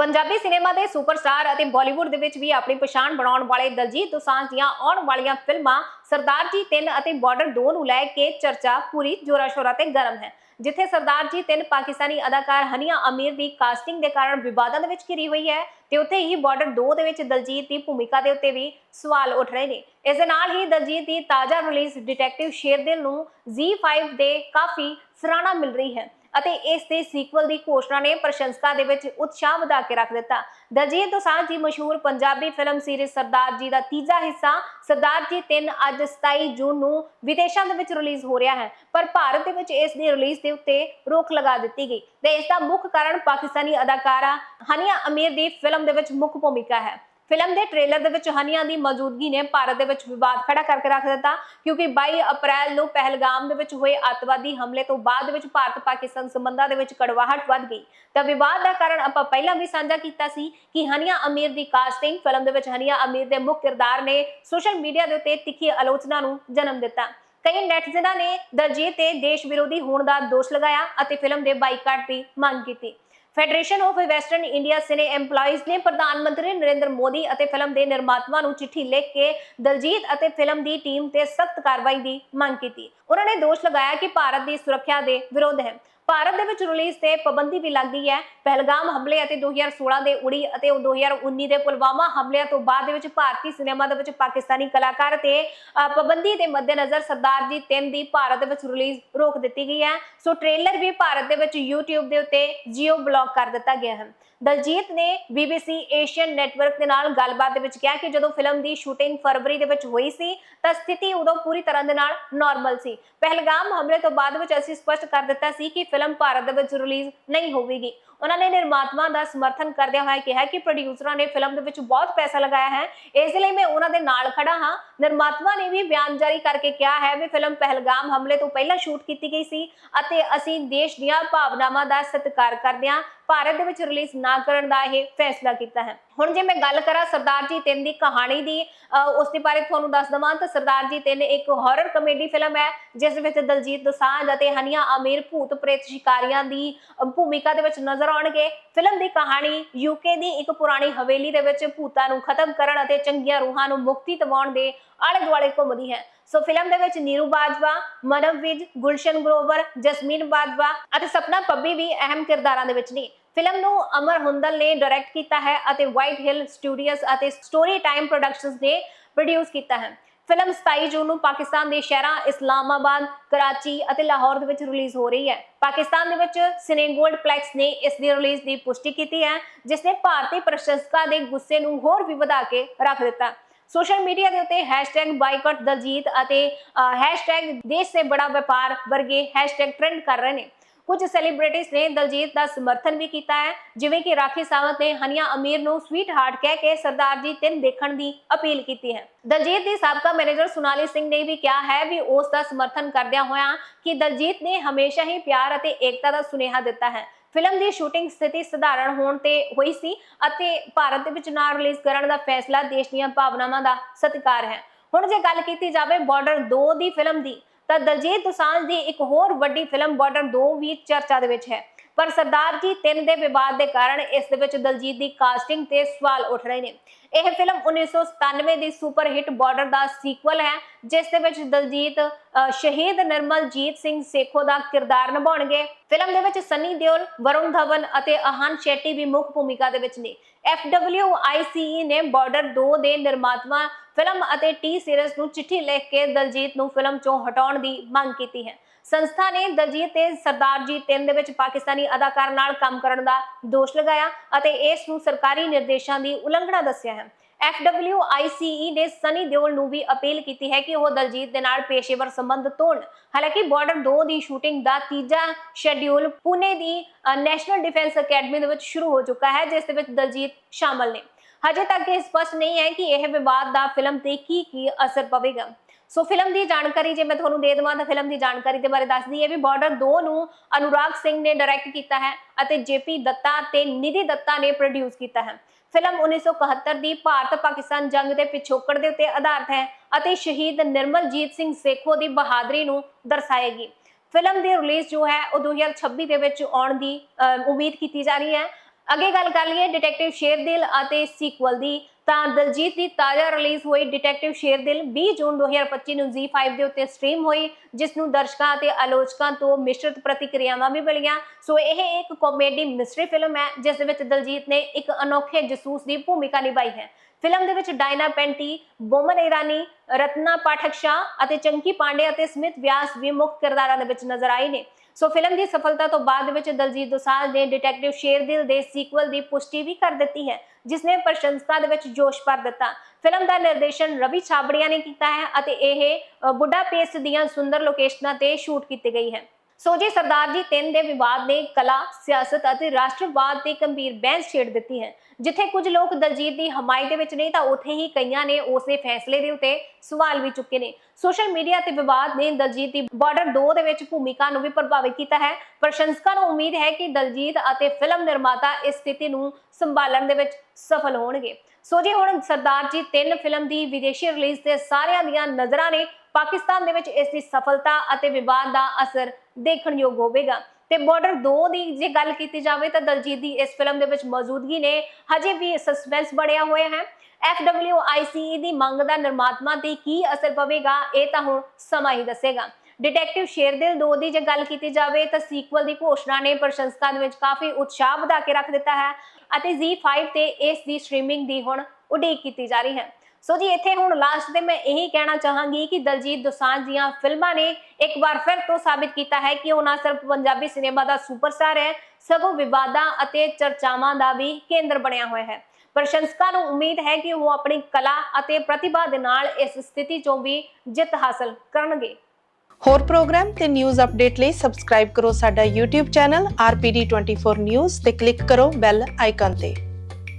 Punjabi cinema ਦੇ superstar ਅਤੇ ਬਾਲੀਵੁੱਡ ਦੇ ਵਿੱਚ ਵੀ ਆਪਣੀ ਪਛਾਣ ਬਣਾਉਣ ਵਾਲੇ ਦਲਜੀਤ ਦੋਸਾਂਝ ਦੀਆਂ ਆਉਣ ਵਾਲੀਆਂ ਫਿਲਮਾਂ ਸਰਦਾਰ ਜੀ 3 ਅਤੇ ਬਾਰਡਰ 2 ਨੂੰ ਲੈ ਕੇ ਚਰਚਾ ਪੂਰੀ ਜੋਰਾਂ ਸ਼ੋਰਾਂ ਤੇ ਗਰਮ ਹੈ, ਜਿੱਥੇ ਸਰਦਾਰ ਜੀ 3 ਪਾਕਿਸਤਾਨੀ ਅਦਾਕਾਰ ਹਨੀਆ ਅਮੀਰ ਦੀ ਕਾਸਟਿੰਗ ਦੇ ਕਾਰਨ ਵਿਵਾਦਾਂ ਦੇ ਵਿੱਚ ਘਿਰੀ ਹੋਈ ਹੈ ਤੇ ਉੱਥੇ ਹੀ ਬਾਰਡਰ 2 ਦੇ ਵਿੱਚ ਦਲਜੀਤ ਦੀ ਭੂਮਿਕਾ ਦੇ ਉੱਤੇ ਵੀ ਸਵਾਲ ਉੱਠ ਰਹੇ ਨੇ। ਇਸ ਦੇ ਨਾਲ ਹੀ ਦਲਜੀਤ ਦੀ ਤਾਜ਼ਾ ਰਿਲੀਜ਼ ਡਿਟੈਕਟਿਵ ਸ਼ੇਰਦਿਲ ਨੂੰ Z5 ਦੇ ਕਾਫੀ ਸਰਾਹਣਾ ਮਿਲ ਰਹੀ ਹੈ। ਅਤੇ ਇਸ ਦੇ ਸੀਕਵਲ ਦੀ ਘੋਸ਼ਣਾ ਨੇ ਪ੍ਰਸ਼ੰਸਕਾਂ ਦੇ ਵਿੱਚ ਉਤਸ਼ਾਹ ਵਧਾ ਕੇ ਰੱਖ ਦਿੱਤਾ। ਦਲਜੀਤ ਦੋਸਾਂਝ ਦੀ ਮਸ਼ਹੂਰ ਪੰਜਾਬੀ ਫਿਲਮ ਸੀਰੀਜ਼ ਸਰਦਾਰ ਜੀ ਦਾ ਤੀਜਾ ਹਿੱਸਾ, ਸਰਦਾਰ ਜੀ 3 ਅੱਜ 27 ਜੂਨ ਨੂੰ ਵਿਦੇਸ਼ਾਂ ਦੇ ਵਿੱਚ ਰਿਲੀਜ਼ ਹੋ ਰਿਹਾ ਹੈ, ਪਰ ਭਾਰਤ ਦੇ ਵਿੱਚ ਇਸ ਦੀ ਰਿਲੀਜ਼ ਦੇ ਉੱਤੇ ਰੋਕ ਲਗਾ ਦਿੱਤੀ ਗਈ। ਤੇ ਇਸ ਦਾ ਮੁੱਖ ਕਾਰਨ ਪਾਕਿਸਤਾਨੀ ਅਦਾਕਾਰਾ ਹਨੀਆ ਅਮੀਰ ਦੀ ਫਿਲਮ ਦੇ ਵਿੱਚ ਮੁੱਖ ਭੂਮਿਕਾ ਹੈ। ਫਿਲਮ ਦੇ ਟ੍ਰੇਲਰ ਦੇ ਵਿੱਚ ਹਨੀਆਂ ਦੀ ਮੌਜੂਦਗੀ ਨੇ ਭਾਰਤ ਦੇ ਵਿੱਚ ਵਿਵਾਦ ਖੜਾ ਕਰਕੇ ਰੱਖ ਦਿੱਤਾ, ਕਿਉਂਕਿ 22 ਅਪ੍ਰੈਲ ਨੂੰ ਪਹਿਲਗਾਮ ਦੇ ਵਿੱਚ ਹੋਏ ਅੱਤਵਾਦੀ ਹਮਲੇ ਤੋਂ ਬਾਅਦ ਵਿੱਚ ਭਾਰਤ ਪਾਕਿਸਤਾਨ ਸੰਬੰਧਾਂ ਦੇ ਵਿੱਚ ਕੜਵਾਹਟ ਵੱਧ ਗਈ। ਤਾਂ ਵਿਵਾਦ ਦਾ ਕਾਰਨ ਆਪਾਂ ਪਹਿਲਾਂ ਵੀ ਸਾਂਝਾ ਕੀਤਾ ਸੀ ਕਿ ਹਨੀਆ ਅਮੀਰ ਦੀ ਕਾਸਟਿੰਗ ਫਿਲਮ ਦੇ ਵਿੱਚ ਹਨੀਆ ਅਮੀਰ ਦੇ ਮੁੱਖ ਕਿਰਦਾਰ ਨੇ ਸੋਸ਼ਲ ਮੀਡੀਆ ਦੇ ਉੱਤੇ ਤਿੱਖੀ ਆਲੋਚਨਾ ਨੂੰ ਜਨਮ ਦਿੱਤਾ। ਕਈ ਨੈਟਿਜ਼ਨਾਂ ਨੇ ਦਲਜੀਤ ਤੇ ਦੇਸ਼ ਵਿਰੋਧੀ ਹੋਣ ਦਾ ਦੋਸ਼ ਲਗਾਇਆ ਅਤੇ ਫਿਲਮ ਦੇ ਬਾਈਕਾਟ ਦੀ ਮੰਗ ਕੀਤੀ। Federation of western India cine EMPLOYEES ਨੇ ਪ੍ਰਧਾਨ ਮੰਤਰੀ ਨਰਿੰਦਰ ਮੋਦੀ ਅਤੇ ਫਿਲਮ ਦੇ ਨਿਰਮਾਤਾਵਾਂ ਨੂੰ ਚਿੱਠੀ ਲਿਖ ਕੇ ਦਲਜੀਤ ਅਤੇ ਫਿਲਮ ਦੀ ਟੀਮ ਤੇ ਸਖਤ ਕਾਰਵਾਈ ਦੀ ਮੰਗ ਕੀਤੀ। ਉਹਨਾਂ ਨੇ ਦੋਸ਼ ਲਗਾਇਆ ਕਿ ਭਾਰਤ ਦੀ ਸੁਰੱਖਿਆ ਦੇ ਵਿਰੋਧ ਹੈ। ਭਾਰਤ ਦੇ ਵਿੱਚ ਰਿਲੀਜ਼ ਤੇ ਪਾਬੰਦੀ ਵੀ ਲੱਗ ਗਈ ਹੈ। ਪਹਿਲਗਾਮ ਹਮਲੇ ਅਤੇ 2016 ਦੇ ਉੜੀ ਅਤੇ 2019 ਦੇ ਪੁਲਵਾਮਾ ਹਮਲਿਆਂ ਤੋਂ ਬਾਅਦ ਦੇ ਵਿੱਚ ਭਾਰਤੀ ਸਿਨੇਮਾ ਦੇ ਵਿੱਚ ਪਾਕਿਸਤਾਨੀ ਕਲਾਕਾਰ ਤੇ ਪਾਬੰਦੀ ਦੇ ਮੱਦੇਨਜ਼ਰ ਸਰਦਾਰ ਜੀ 3 ਦੀ ਭਾਰਤ ਦੇ ਵਿੱਚ ਰਿਲੀਜ਼ ਰੋਕ ਦਿੱਤੀ ਗਈ ਹੈ। ਸੋ ਟ੍ਰੇਲਰ ਵੀ ਭਾਰਤ ਦੇ ਵਿੱਚ YouTube ਦੇ ਉੱਤੇ ਜੀਓ ਬਲੌਕ ਕਰ ਦਿੱਤਾ ਗਿਆ ਹੈ। ਦਲਜੀਤ ਨੇ BBC ਏਸ਼ੀਅਨ ਨੈਟਵਰਕ ਦੇ ਨਾਲ ਗੱਲਬਾਤ ਦੇ ਵਿੱਚ ਕਿਹਾ ਕਿ ਜਦੋਂ ਫਿਲਮ ਦੀ ਸ਼ੂਟਿੰਗ ਫਰਵਰੀ ਦੇ ਵਿੱਚ ਹੋਈ ਸੀ, ਤਾਂ ਸਥਿਤੀ ਉਦੋਂ ਪੂਰੀ ਤਰ੍ਹਾਂ ਦੇ ਨਾਲ ਨਾਰਮਲ ਸੀ। ਪਹਿਲਗਾਮ ਹਮਲੇ ਤੋਂ ਬਾਅਦ ਵਿੱਚ ਅਸੀਂ ਸਪਸ਼ਟ ਕਰ ਦਿੱਤਾ ਸੀ ਕਿ ਫਿਲਮ ਭਾਰਤ ਦੇ ਵਿੱਚ ਰਿਲੀਜ਼ ਨਹੀਂ ਹੋਵੇਗੀ। ਉਹਨਾਂ ਨੇ ਨਿਰਮਾਤਾਵਾਂ ਦਾ ਸਮਰਥਨ ਕਰਦਿਆਂ ਹੋਇਆ ਕਿਹਾ ਕਿ ਪ੍ਰੋਡਿਊਸਰਾਂ ਨੇ ਫਿਲਮ ਦੇ ਵਿੱਚ ਬਹੁਤ ਪੈਸਾ ਲਗਾਇਆ ਹੈ। ਇਸ ਲਈ ਮੈਂ ਉਹਨਾਂ ਦੇ ਨਾਲ ਖੜਾ ਹਾਂ। ਨਿਰਮਾਤਾਵਾਂ ਨੇ ਵੀ ਬਿਆਨ ਜਾਰੀ ਕਰਕੇ ਕਿਹਾ ਹੈ ਵੀ ਫਿਲਮ ਪਹਿਲਗਾਮ ਹਮਲੇ ਤੋਂ ਪਹਿਲਾਂ ਸ਼ੂਟ ਕੀਤੀ ਗਈ ਸੀ ਅਤੇ ਅਸੀਂ ਦੇਸ਼ ਦੀਆਂ ਭਾਵਨਾਵਾਂ ਦਾ ਸਤਿਕਾਰ ਕਰਦੇ ਹਾਂ ਭਾਰਤ ਦੇ ਵਿੱਚ ਰਿਲੀਜ਼ ਨਾ ਕਰਨ ਦਾ ਇਹ ਫੈਸਲਾ ਕੀਤਾ ਹੈ। ਹੁਣ ਜੇ ਮੈਂ ਗੱਲ ਕਰਾਂ ਸਰਦਾਰ ਜੀ ਤਿੰਨ ਦੀ ਕਹਾਣੀ ਦੀ, ਅਹ, ਉਸ ਦੇ ਬਾਰੇ ਤੁਹਾਨੂੰ ਦੱਸ ਦਵਾਂ ਤਾਂ ਸਰਦਾਰ ਜੀ ਤਿੰਨ ਇੱਕ ਹਾਰਰ ਕਮੇਡੀ ਫਿਲਮ ਹੈ, ਜਿਸ ਵਿੱਚ ਦਲਜੀਤ ਦੋਸਾਂਝ ਅਤੇ ਹਨੀਆ ਆਮੀਰ ਭੂਤ ਪ੍ਰੇਤ ਸ਼ਿਕਾਰੀਆਂ ਦੀ ਭੂਮਿਕਾ ਦੇ ਵਿੱਚ ਨਜ਼ਰ ਆਉਣਗੇ। ਫਿਲਮ ਦੀ ਕਹਾਣੀ ਯੂਕੇ ਦੀ ਇੱਕ ਪੁਰਾਣੀ ਹਵੇਲੀ ਦੇ ਵਿੱਚ ਭੂਤਾਂ ਨੂੰ ਖਤਮ ਕਰਨ ਅਤੇ ਚੰਗੀਆਂ ਰੂਹਾਂ ਨੂੰ ਮੁਕਤੀ ਦਿਵਾਉਣ ਦੇ ਆਲੇ ਦੁਆਲੇ ਘੁੰਮਦੀ ਹੈ। ਸੋ ਫਿਲਮ ਦੇ ਵਿੱਚ ਨੀਰੂ ਬਾਜਵਾ ਮਨਵ ਵਿਜ ਗੁਲਸ਼ਨ ਗਰੋਵਰ, ਜਸਮੀਨ ਬਾਜਵਾ ਅਤੇ ਸਪਨਾ ਪੱਬੀ ਵੀ ਅਹਿਮ ਕਿਰਦਾਰਾਂ ਦੇ ਵਿੱਚ ਨੇ। ਫਿਲਮ ਨੂੰ ਅਮਰ ਹੁੰਦਲ ਨੇ ਡਾਇਰੈਕਟ ਕੀਤਾ ਹੈ ਅਤੇ ਵਾਈਟ ਹਿਲ ਸਟੂਡੀਓਜ਼ ਅਤੇ ਸਟੋਰੀ ਟਾਈਮ ਪ੍ਰੋਡਕਸ਼ਨਸ ਨੇ ਪ੍ਰੋਡਿਊਸ ਕੀਤਾ ਹੈ। ਫਿਲਮ 27 ਜੂਨ ਨੂੰ ਪਾਕਿਸਤਾਨ ਦੇ ਸ਼ਹਿਰਾਂ ਇਸਲਾਮਾਬਾਦ, ਕਰਾਚੀ ਅਤੇ ਲਾਹੌਰ ਦੇ ਵਿੱਚ ਰਿਲੀਜ਼ ਹੋ ਰਹੀ ਹੈ। ਪਾਕਿਸਤਾਨ ਦੇ ਵਿੱਚ ਸਿਨੇਗੋਲਡ ਪਲੈਕਸ ਨੇ ਇਸ ਦੀ ਰਿਲੀਜ਼ ਦੀ ਪੁਸ਼ਟੀ ਕੀਤੀ ਹੈ, ਜਿਸ ਨੇ ਭਾਰਤੀ ਪ੍ਰਸ਼ੰਸਕਾਂ ਦੇ ਗੁੱਸੇ ਨੂੰ ਹੋਰ ਵੀ ਵਧਾ ਕੇ ਰੱਖ ਦਿੱਤਾ। ਸੋਸ਼ਲ ਮੀਡੀਆ ਦੇ ਉੱਤੇ ਬਾਈਕਾਟ ਦਲਜੀਤ ਅਤੇ ਹੈਸ਼ਟੈਗ ਦੇਸ਼ ਸੇ ਬੜਾ ਵਪਾਰ ਵਰਗੇ ਹੈਸ਼ਟੈਗ ਟ੍ਰੈਂਡ ਕਰ ਰਹੇ ਨੇ। ਕੁਝ ਸੈਲੀਬ੍ਰਿਟੀਜ਼ ਨੇ ਦਲਜੀਤ ਦਾ ਸਮਰਥਨ ਵੀ ਕੀਤਾ ਹੈ, ਜਿਵੇਂ ਕਿ ਰਾਖੀ ਸਾਵੰਤ ਨੇ ਹਨੀਆ ਅਮੀਰ ਨੂੰ ਸਵੀਟ ਹਾਰਟ ਕਹਿ ਕੇ ਸਰਦਾਰ ਜੀ 3 ਦੇਖਣ ਦੀ ਅਪੀਲ ਕੀਤੀ ਹੈ। ਦਲਜੀਤ ਦੀ ਸਾਬਕਾ ਮੈਨੇਜਰ ਸੁਨਾਲੀ ਸਿੰਘ ਨੇ ਵੀ ਕਿਹਾ ਹੈ ਵੀ ਉਸ ਦਾ ਸਮਰਥਨ ਕਰਦਿਆਂ ਹੋਇਆਂ ਕਿ ਦਲਜੀਤ ਨੇ ਹਮੇਸ਼ਾ ਹੀ ਪਿਆਰ ਅਤੇ ਏਕਤਾ ਦਾ ਸੁਨੇਹਾ ਦਿੱਤਾ ਹੈ। ਫਿਲਮ ਦੀ ਸ਼ੂਟਿੰਗ ਸਥਿਤੀ ਸਧਾਰਨ ਹੋਣ ਤੇ ਹੋਈ ਸੀ ਅਤੇ ਭਾਰਤ ਦੇ ਵਿੱਚ ਨਾ ਰਿਲੀਜ਼ ਕਰਨ ਦਾ ਫੈਸਲਾ ਦੇਸ਼ ਦੀਆਂ ਭਾਵਨਾਵਾਂ ਦਾ ਸਤਿਕਾਰ ਹੈ। ਹੁਣ ਜੇ ਗੱਲ ਕੀਤੀ ਜਾਵੇ ਬਾਰਡਰ 2 ਦੀ ਫਿਲਮ ਦੀ ਤਾਂ ਦਲਜੀਤ ਦੋਸਾਂਝ ਦੀ ਇੱਕ ਹੋਰ ਵੱਡੀ ਫਿਲਮ ਬਾਰਡਰ 2 ਵੀ ਚਰਚਾ ਦੇ ਵਿੱਚ ਹੈ। ਪਰ ਸਰਦਾਰ ਜੀ, ਤਿੰਨ ਦੇ ਵਿਵਾਦ ਦੇ ਕਾਰਨ ਇਸ ਦੇ ਵਿੱਚ ਦਲਜੀਤ ਦੀ ਕਾਸਟਿੰਗ ਤੇ ਸਵਾਲ ਉੱਠ ਰਹੇ ਨੇ। ਇਹ ਫਿਲਮ 1997 ਦੀ ਸੁਪਰ ਹਿੱਟ ਬਾਰਡਰ ਦਾ ਸੀਕਵਲ ਹੈ, ਜਿਸ ਦੇ ਵਿੱਚ ਦਲਜੀਤ ਸ਼ਹੀਦ ਨਿਰਮਲਜੀਤ ਸਿੰਘ ਸੇਖੋ ਦਾ ਕਿਰਦਾਰ ਨਿਭਾਉਣਗੇ। ਫਿਲਮ ਦੇ ਵਿੱਚ ਸਨੀ ਦਿਓਲ, ਵਰੁਣ ਧਵਨ ਅਤੇ ਅਹਾਨ ਸ਼ੈਟੀ ਵੀ ਮੁੱਖ ਭੂਮਿਕਾ ਦੇ ਵਿੱਚ ਨੇ। FWICE ਨੇ ਬਾਰਡਰ 2 ਦੇ ਨਿਰਮਾਤਾਵਾਂ ਫਿਲਮ ਅਤੇ ਟੀ ਸੀਰੀਜ਼ ਨੂੰ ਚਿੱਠੀ ਲਿਖ ਕੇ ਦਲਜੀਤ ਨੂੰ ਫਿਲਮ ਚੋਂ ਹਟਾਉਣ ਦੀ ਮੰਗ ਕੀਤੀ ਹੈ। ਸੰਸਥਾ ਨੇ ਦਲਜੀਤ ਤੇ ਸਰਦਾਰ ਜੀ 3 ਦੇ ਵਿੱਚ ਪਾਕਿਸਤਾਨੀ ਅਦਾਕਾਰ ਨਾਲ ਕੰਮ ਕਰਨ ਦਾ ਦੋਸ਼ ਲਗਾਇਆ ਅਤੇ ਇਸ ਨੂੰ ਸਰਕਾਰੀ ਨਿਰਦੇਸ਼ਾਂ ਦੀ ਉਲੰਘਣਾ ਦੱਸਿਆ ਹੈ। FWICE ਨੇ ਸਨੀ ਦਿਓਲ ਨੂੰ ਵੀ ਅਪੀਲ ਕੀਤੀ ਹੈ ਕਿ ਉਹ ਦਲਜੀਤ ਦੇ ਨਾਲ ਪੇਸ਼ੇਵਰ ਸੰਬੰਧ ਤੋੜਨ। ਹਾਲਾਂਕਿ ਬਾਰਡਰ 2 ਦੀ ਸ਼ੂਟਿੰਗ ਦਾ ਤੀਜਾ ਸ਼ੈਡਿਊਲ ਪੁਣੇ ਦੀ ਨੈਸ਼ਨਲ ਡਿਫੈਂਸ ਅਕੈਡਮੀ ਦੇ ਵਿੱਚ ਸ਼ੁਰੂ ਹੋ ਚੁੱਕਾ ਹੈ, ਜਿਸ ਦੇ ਵਿੱਚ ਦਲਜੀਤ ਸ਼ਾਮਲ ਨੇ। ਹਜੇ ਤੱਕ ਇਹ ਸਪਸ਼ਟ ਨਹੀਂ ਹੈ ਕਿ ਇਹ ਵਿਵਾਦ ਦਾ ਫਿਲਮ ਤੇ ਕੀ ਕੀ ਅਸਰ ਪਵੇਗਾ। ਸੋ ਫਿਲਮ ਦੀ ਜਾਣਕਾਰੀ ਜੇ ਮੈਂ ਤੁਹਾਨੂੰ ਦੇ ਦੇਵਾਂ ਤਾਂ ਫਿਲਮ ਦੀ ਜਾਣਕਾਰੀ ਦੇ ਬਾਰੇ ਦੱਸਦੀ ਹੈ ਵੀ ਬਾਰਡਰ 2 ਨੂੰ ਅਨੁਰਾਗ ਸਿੰਘ ਨੇ ਡਾਇਰੈਕਟ ਕੀਤਾ ਹੈ ਅਤੇ ਜੇਪੀ ਦੱਤਾ ਤੇ ਨਿਧੀ ਦੱਤਾ ਨੇ ਪ੍ਰੋਡਿਊਸ ਕੀਤਾ ਹੈ। ਫਿਲਮ 1971 ਦੀ ਭਾਰਤ ਪਾਕਿਸਤਾਨ ਜੰਗ ਦੇ ਪਿਛੋਕੜ ਦੇ ਉੱਤੇ ਆਧਾਰਿਤ ਹੈ ਅਤੇ ਸ਼ਹੀਦ ਨਿਰਮਲਜੀਤ ਸਿੰਘ ਸੇਖੋ ਦੀ ਬਹਾਦਰੀ ਨੂੰ ਦਰਸਾਏਗੀ। ਫਿਲਮ ਦੀ ਰਿਲੀਜ਼ ਜੋ ਹੈ ਉਹ 2026 ਦੇ ਵਿੱਚ ਆਉਣ ਦੀ ਅਹ, ਉਮੀਦ ਕੀਤੀ ਜਾ ਰਹੀ ਹੈ ਅੱਗੇ ਗੱਲ ਕਰ ਲਈਏ ਡਿਟੈਕਟਿਵ ਸ਼ੇਰਦਿਲ ਅਤੇ ਸੀਕਵਲ ਦੀ, ਤਾਂ ਦਲਜੀਤ ਦੀ ਤਾਜ਼ਾ ਰਿਲੀਜ਼ ਹੋਈ ਡਿਟੈਕਟਿਵ ਸ਼ੇਰਦਿਲ 20 ਜੂਨ 2025 ਨੂੰ Z5 ਦੇ ਉੱਤੇ ਸਟ੍ਰੀਮ ਹੋਈ, ਜਿਸ ਨੂੰ ਦਰਸ਼ਕਾਂ ਅਤੇ ਆਲੋਚਕਾਂ ਤੋਂ ਮਿਸ਼ਰਤ ਪ੍ਰਤੀਕਿਰਿਆਵਾਂ ਵੀ ਮਿਲੀਆਂ। ਸੋ ਇਹ ਇੱਕ ਕਾਮੇਡੀ ਮਿਸਟਰੀ ਫਿਲਮ ਹੈ, ਜਿਸ ਦੇ ਵਿੱਚ ਦਲਜੀਤ ਨੇ ਇੱਕ ਅਨੋਖੇ ਜਸੂਸ ਦੀ ਭੂਮਿਕਾ ਨਿਭਾਈ ਹੈ। ਫਿਲਮ ਦੇ ਵਿੱਚ ਡਾਇਨਾ ਪੈਂਟੀ, ਬੋਮਨ ਇਰਾਨੀ, ਰਤਨਾ ਪਾਠਕ ਸ਼ਾਹ ਅਤੇ ਚੰਕੀ ਪਾਂਡੇ ਅਤੇ ਸਮਿਤ ਵਿਆਸ ਵੀ ਮੁੱਖ ਕਿਰਦਾਰਾਂ ਦੇ ਵਿੱਚ ਨਜ਼ਰ ਆਏ ਨੇ। ਸੋ ਫਿਲਮ ਦੀ ਸਫਲਤਾ ਤੋਂ ਬਾਅਦ ਵਿੱਚ ਦਲਜੀਤ ਦੋਸਾਂਝ ਨੇ ਡਿਟੈਕਟਿਵ ਸ਼ੇਰਦਿਲ ਦੇ ਸੀਕਵਲ ਦੀ ਪੁਸ਼ਟੀ ਵੀ ਕਰ ਦਿੱਤੀ ਹੈ, ਜਿਸ ਨੇ ਪ੍ਰਸ਼ੰਸਕਾਂ ਦੇ ਵਿੱਚ ਜੋਸ਼ ਭਰ ਦਿੱਤਾ। ਫਿਲਮ ਦਾ ਨਿਰਦੇਸ਼ਨ ਰਵੀ ਛਾਬੜੀਆ ਨੇ ਕੀਤਾ ਹੈ ਅਤੇ ਇਹ ਬੁੱਢਾ ਬੁੱਢਾਪੇਸਟ ਦੀਆਂ ਸੁੰਦਰ ਲੋਕੇਸ਼ਨਾਂ ਤੇ ਸ਼ੂਟ ਕੀਤੀ ਗਈ ਹੈ। ਸੋ ਜੀ ਸਰਦਾਰ ਜੀ, ਤਿੰਨ ਦੇ ਵਿਵਾਦ ਨੇ ਕਲਾ, ਸਿਆਸਤ ਅਤੇ ਰਾਸ਼ਟਰਵਾਦ ਤੇ ਗੰਭੀਰ ਬਹਿਸ ਛੇੜ ਦਿੱਤੀ ਹੈ। ਜਿੱਥੇ ਕੁਝ ਲੋਕ ਦਲਜੀਤ ਦੀ ਹਮਾਇਤ ਦੇ ਵਿੱਚ ਨੇ, ਤਾਂ ਉੱਥੇ ਹੀ ਕਈਆਂ ਨੇ ਉਸੇ ਫੈਸਲੇ ਦੇ ਉੱਤੇ ਸਵਾਲ ਵੀ ਚੁੱਕੇ ਨੇ। ਸੋਸ਼ਲ ਮੀਡੀਆ ਤੇ ਵਿਵਾਦ ਨੇ ਦਲਜੀਤ ਦੀ ਬਾਰਡਰ 2 ਦੇ ਵਿੱਚ ਭੂਮਿਕਾ ਨੂੰ ਵੀ ਪ੍ਰਭਾਵਿਤ ਕੀਤਾ ਹੈ। ਪ੍ਰਸ਼ੰਸਕਾਂ ਨੂੰ ਉਮੀਦ ਹੈ ਕਿ ਦਲਜੀਤ ਅਤੇ ਫਿਲਮ ਨਿਰਮਾਤਾ ਇਸ ਸਥਿਤੀ ਨੂੰ ਸੰਭਾਲਣ ਦੇ ਵਿੱਚ ਸਫਲ ਹੋਣਗੇ। ਸੋ ਜੀ, ਹੁਣ ਸਰਦਾਰ ਜੀ, ਤਿੰਨ ਫਿਲਮ ਦੀ ਵਿਦੇਸ਼ੀ ਰਿਲੀਜ਼ ਤੇ ਸਾਰਿਆਂ ਦੀਆਂ ਨਜ਼ਰਾਂ ਨੇ ਪਾਕਿਸਤਾਨ ਦੇ ਵਿੱਚ ਇਸ ਦੀ ਸਫਲਤਾ ਅਤੇ ਵਿਵਾਦ ਦਾ ਅਸਰ ਦੇਖਣਯੋਗ ਹੋਵੇਗਾ। ਤੇ ਬਾਰਡਰ 2 ਦੀ ਜੇ ਗੱਲ ਕੀਤੀ ਜਾਵੇ ਤਾਂ ਦਲਜੀਤ ਦੀ ਇਸ ਫਿਲਮ ਦੇ ਵਿੱਚ ਮੌਜੂਦਗੀ ਨੇ ਹਜੇ ਵੀ ਸਸਪੈਂਸ ਬਣਿਆ ਹੋਇਆ ਹੈ। FWICE ਦੀ ਮੰਗ ਦਾ ਨਿਰਮਾਤਮਾ ਤੇ ਕੀ ਅਸਰ ਪਵੇਗਾ, ਇਹ ਤਾਂ ਹੁਣ ਸਮਾਂ ਹੀ ਦੱਸੇਗਾ। ਡਿਟੈਕਟਿਵ ਸ਼ੇਰਦਿਲ 2 ਦੀ ਜੇ ਗੱਲ ਕੀਤੀ ਜਾਵੇ ਤਾਂ ਸੀਕਵਲ ਦੀ ਘੋਸ਼ਣਾ ਨੇ ਪ੍ਰਸ਼ੰਸਕਾਂ ਦੇ ਵਿੱਚ ਕਾਫੀ ਉਤਸ਼ਾਹ ਵਧਾ ਕੇ ਰੱਖ ਦਿੱਤਾ ਹੈ ਅਤੇ Z5 ਤੇ ਇਸ ਦੀ ਸਟ੍ਰੀਮਿੰਗ ਦੀ ਹੁਣ ਉਡੀਕ ਕੀਤੀ ਜਾ ਰਹੀ ਹੈ। ਸੋ ਜੀ, ਇੱਥੇ ਹੁਣ ਲਾਸਟ ਤੇ ਮੈਂ ਇਹੀ ਕਹਿਣਾ ਚਾਹਾਂਗੀ ਕਿ ਦਲਜੀਤ ਦੋਸਾਂਝ ਦੀਆਂ ਫਿਲਮਾਂ ਨੇ ਇੱਕ ਵਾਰ ਫਿਰ ਤੋਂ ਸਾਬਿਤ ਕੀਤਾ ਹੈ ਕਿ ਉਹ ਨਾ ਸਿਰਫ ਪੰਜਾਬੀ ਸਿਨੇਮਾ ਦਾ ਸੁਪਰਸਟਾਰ ਹੈ, ਸਗੋਂ ਵਿਵਾਦਾਂ ਅਤੇ ਚਰਚਾਵਾਂ ਦਾ ਵੀ ਕੇਂਦਰ ਬਣਿਆ ਹੋਇਆ ਹੈ। ਪ੍ਰਸ਼ੰਸਕਾਂ ਨੂੰ ਉਮੀਦ ਹੈ ਕਿ ਉਹ ਆਪਣੀ ਕਲਾ ਅਤੇ ਪ੍ਰਤਿਭਾ ਦੇ ਨਾਲ ਇਸ ਸਥਿਤੀ ਚੋਂ ਵੀ ਜਿੱਤ ਹਾਸਲ ਕਰਨਗੇ। ਹੋਰ ਪ੍ਰੋਗਰਾਮ ਤੇ ਨਿਊਜ਼ ਅਪਡੇਟ ਲਈ ਸਬਸਕ੍ਰਾਈਬ ਕਰੋ ਸਾਡਾ YouTube ਚੈਨਲ RPD24 News ਤੇ ਕਲਿੱਕ ਕਰੋ ਬੈਲ ਆਈਕਨ ਤੇ।